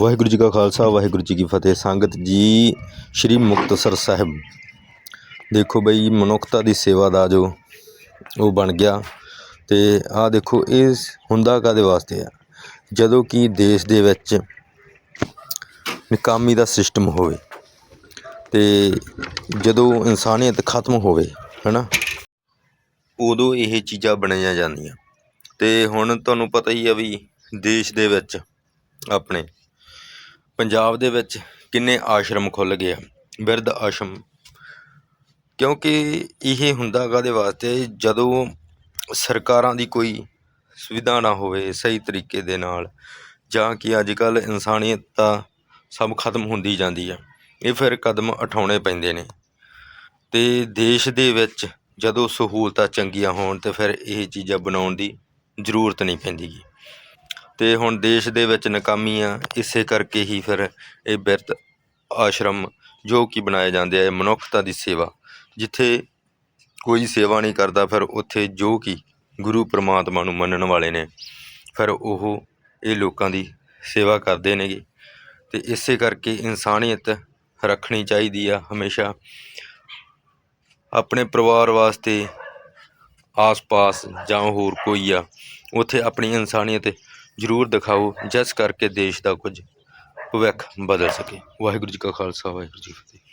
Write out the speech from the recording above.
ਵਾਹਿਗੁਰੂ ਜੀ ਕਾ ਖਾਲਸਾ, ਵਾਹਿਗੁਰੂ ਜੀ ਕੀ ਫਤਿਹ। ਸੰਗਤ ਜੀ, ਸ੍ਰੀ ਮੁਕਤਸਰ ਸਾਹਿਬ। ਦੇਖੋ ਬਈ, ਮਨੁੱਖਤਾ ਦੀ ਸੇਵਾ ਦਾ ਜੋ ਉਹ ਬਣ ਗਿਆ ਤੇ ਆਹ ਦੇਖੋ, ਇਹ ਹੁੰਦਾ ਕਾਦੇ ਵਾਸਤੇ ਆ? ਜਦੋਂ ਕਿ ਦੇਸ਼ ਦੇ ਵਿੱਚ ਨਿਕਾਮੀ ਦਾ ਸਿਸਟਮ ਹੋਵੇ ਤੇ ਜਦੋਂ ਇਨਸਾਨੀਅਤ ਖਤਮ ਹੋਵੇ, ਹਨਾ? ਉਦੋਂ ਇਹ ਚੀਜ਼ਾਂ ਬਣਾਈਆਂ ਜਾਂਦੀਆਂ। ਤੇ ਹੁਣ ਤੁਹਾਨੂੰ ਪਤਾ ਹੀ ਆ ਵੀ ਦੇਸ਼ ਦੇ ਵਿੱਚ ਆਪਣੇ ਪੰਜਾਬ ਦੇ ਵਿੱਚ ਕਿੰਨੇ ਆਸ਼ਰਮ ਖੁੱਲ੍ਹ ਗਏ ਆ? ਬਿਰਧ ਆਸ਼ਰਮ। ਕਿਉਂਕਿ ਇਹ ਹੁੰਦਾ ਕਾਹਦੇ ਵਾਸਤੇ? ਜਦੋਂ ਸਰਕਾਰਾਂ ਦੀ ਕੋਈ ਸੁਵਿਧਾ ਨਾ ਹੋਵੇ ਸਹੀ ਤਰੀਕੇ ਦੇ ਨਾਲ, ਜਾਂ ਕਿ ਅੱਜ ਕੱਲ੍ਹ ਇਨਸਾਨੀਅਤ ਤਾਂ ਸਭ ਖਤਮ ਹੁੰਦੀ ਜਾਂਦੀ ਆ, ਇਹ ਫਿਰ ਕਦਮ ਉਠਾਉਣੇ ਪੈਂਦੇ ਨੇ। ਤੇ ਦੇਸ਼ ਦੇ ਵਿੱਚ ਜਦੋਂ ਸਹੂਲਤਾਂ ਚੰਗੀਆਂ ਹੋਣ ਤੇ ਫਿਰ ਇਹ ਚੀਜ਼ਾਂ ਬਣਾਉਣ ਦੀ ਜ਼ਰੂਰਤ ਨਹੀਂ ਪੈਂਦੀ ਅਤੇ ਹੁਣ ਦੇਸ਼ ਦੇ ਵਿੱਚ ਨਾਕਾਮੀ ਆ ਇਸੇ ਕਰਕੇ ਹੀ ਫਿਰ ਇਹ ਬਿਰਧ ਆਸ਼ਰਮ ਜੋ ਕਿ ਬਣਾਏ ਜਾਂਦੇ ਆ, ਇਹ ਮਨੁੱਖਤਾ ਦੀ ਸੇਵਾ। ਜਿੱਥੇ ਕੋਈ ਸੇਵਾ ਨਹੀਂ ਕਰਦਾ, ਫਿਰ ਉੱਥੇ ਜੋ ਕਿ ਗੁਰੂ ਪਰਮਾਤਮਾ ਨੂੰ ਮੰਨਣ ਵਾਲੇ ਨੇ, ਫਿਰ ਉਹ ਇਹ ਲੋਕਾਂ ਦੀ ਸੇਵਾ ਕਰਦੇ ਨੇਗੇ। ਅਤੇ ਇਸੇ ਕਰਕੇ ਇਨਸਾਨੀਅਤ ਰੱਖਣੀ ਚਾਹੀਦੀ ਆ ਹਮੇਸ਼ਾ। ਆਪਣੇ ਪਰਿਵਾਰ ਵਾਸਤੇ ਆਸ-ਪਾਸ ਜਾਂ ਹੋਰ ਕੋਈ ਆ, ਉੱਥੇ ਆਪਣੀ ਇਨਸਾਨੀਅਤ ਜ਼ਰੂਰ ਦਿਖਾਓ, ਜਿਸ ਕਰਕੇ ਦੇਸ਼ ਦਾ ਕੁਝ ਭਵਿੱਖ ਬਦਲ ਸਕੇ। ਵਾਹਿਗੁਰੂ ਜੀ ਕਾ ਖਾਲਸਾ, ਵਾਹਿਗੁਰੂ ਜੀ ਕੀ ਫਤਿਹ।